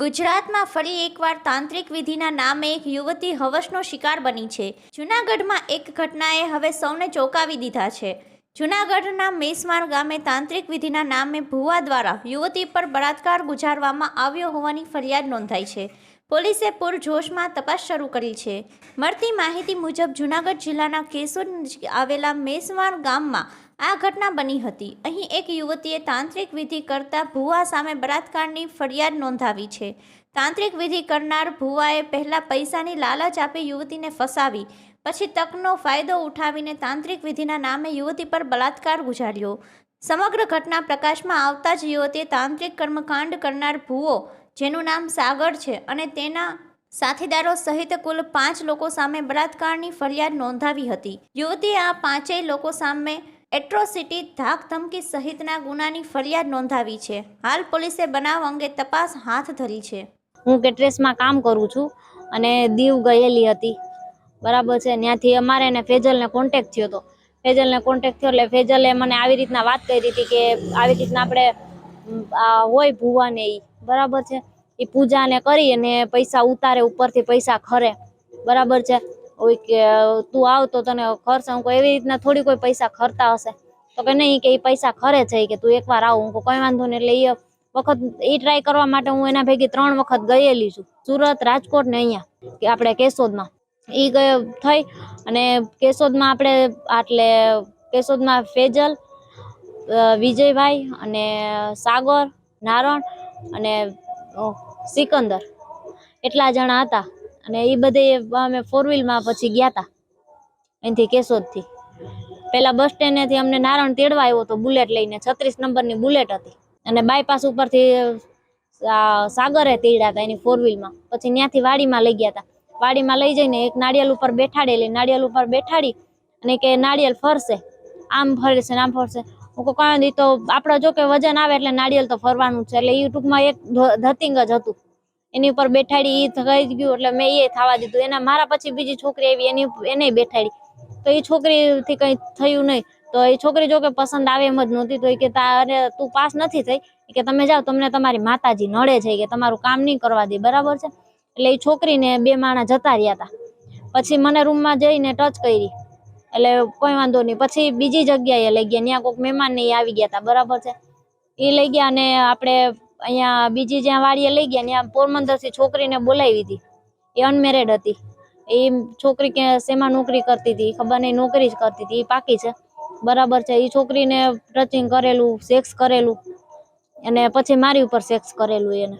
ગુજરાતમાં ફરી એકવાર તાંત્રિક વિધિના નામે એક યુવતી હવસનો શિકાર બની છે. જૂનાગઢમાં એક ઘટનાએ હવે સૌને ચોંકાવી દીધા છે. જૂનાગઢના મેસમાર ગામે તાંત્રિક વિધિના નામે ભુવા દ્વારા યુવતી પર બળાત્કાર ગુજારવામાં આવ્યો હોવાની ફરિયાદ નોંધાઈ છે. પોલીસે પૂરજોશમાં તપાસ શરૂ કરી છે. મળતી માહિતી મુજબ જૂનાગઢ જિલ્લાના નજીક આવેલા મેસવાણ ગામમાં આ ઘટના બની હતી. અહીં એક યુવતીએ તાંત્રિક વિધિ કરતા ભુવા સામે બળાત્કારની ફરિયાદ નોંધાવી છે. તાંત્રિક વિધિ કરનાર ભુવાએ પહેલાં પૈસાની લાલચ આપી યુવતીને ફસાવી, પછી તકનો ફાયદો ઉઠાવીને તાંત્રિક વિધિના નામે યુવતી પર બળાત્કાર ગુજાર્યો. સમગ્ર ઘટના પ્રકાશમાં આવતા જ યુવતીએ તાંત્રિક કર્મકાંડ કરનાર ભુવો જેનું નામ સાગર છે અને તેના સાથીદારો સહિત કુલ પાંચ લોકો સામે બળાત્કારની ફરિયાદ નોંધાવી હતી. યુવતીએ આ પાંચેય લોકો સામે એટ્રોસિટી, ધાકધમકી સહિતના ગુનાની ફરિયાદ નોંધાવી છે. હાલ પોલીસે બનાવ અંગે તપાસ હાથ ધરી છે. હું કેટરેસમાં કામ કરું છું અને દીવ ગયેલી હતી. બરાબર છે, ત્યાંથી અમારે એને ફેજલને કોન્ટેક્ટ થયો હતો. ફેજલને કોન્ટેક્ટ થયો એટલે ફેજલે મને આવી રીતના વાત કરી હતી કે આવી રીતના આપણે હોય ભુવાને ઈ. બરાબર છે? એ પૂજાને કરી અને પૈસા ઉતારે, ઉપરથી પૈસા ખરે. બરાબર છે? ઓય કે, તું આવ તો તને ખરશે હું એવી રીતના થોડી કોઈ પૈસા ખરતા હશે. તો કે નહીં કે એ પૈસા ખરે છે કે તું એકવાર આવ. હું કોઈ વાંધો નહીં એટલે એ વખત એ ટ્રાય કરવા માટે હું એના ભેગી ત્રણ વખત ગયેલી છું. સુરત, રાજકોટ ને અહીંયા, કે આપણે કેશોદમાં. એ ગયો થઈ અને કેશોદમાં આપણે આટલે, કેશોદમાં ફેજલ વિજયભાઈ અને સાગર, નારણ અને સિકંદર. એટલા જણા હતા અને એ બધે અમે ફોર વ્હીલમાં પછી ગયા હતા અહીંથી કેશોદથી. પેલા બસ સ્ટેન્ડેથી અમને નારણ તેડવા આવ્યો હતો બુલેટ લઈને, છત્રીસ નંબરની બુલેટ હતી. અને બાયપાસ ઉપરથી સાગરે તેડ્યા હતા એની ફોર વ્હીલમાં પછી ત્યાંથી વાડીમાં લઈ ગયા હતા વાડીમાં લઈ જઈને એક નાળિયેર ઉપર બેઠાડેલી. નાળિયેર ઉપર બેઠાડી અને કે નાળિયેર ફરશે. આમ ફરશે આમ ફરશે. હું નહીં, તો આપણે જો કે વજન આવે એટલે નાળિયેર તો ફરવાનું છે. એટલે એ ટૂંકમાં એક ધતિંગ જ હતું. એની ઉપર બેઠાડી એ થઈ ગયું એટલે મેં એ થવા દીધું. એના મારા પછી બીજી છોકરી આવી, એની એને બેઠાડી. તો એ છોકરીથી કંઈ થયું નહીં. તો એ છોકરી જો કે પસંદ આવે એમ જ નહોતી, તો એ કે, તારે, તું પાસ નથી થઈ. કે, તમે જાઓ, તમને તમારી માતાજી નડે છે. કે, તમારું કામ નહીં કરવા દે. બરાબર છે? એટલે એ છોકરીને બે માણસ જતા રહ્યા હતા. પછી મને રૂમમાં જઈને ટચ કરી. એટલે કોઈ વાંધો નહીં. પછી બીજી જગ્યાએ લઈ ગયા. ત્યાં કોઈક મહેમાન ને આવી ગયા હતા બરાબર છે? એ લઈ ગયા અને આપણે અહીંયા બીજી જ્યાં વાડીએ લઈ ગયા, ત્યાં પોરબંદરથી છોકરીને બોલાવી હતી. એ અનમેરેડ હતી. એ છોકરી કે શેમાં નોકરી કરતી હતી? ખબર નહીં, નોકરી જ કરતી હતી. એ પાકી છે. બરાબર છે. એ છોકરીને ટચિંગ કરેલું, સેક્સ કરેલું. અને પછી મારી ઉપર સેક્સ કરેલું એને.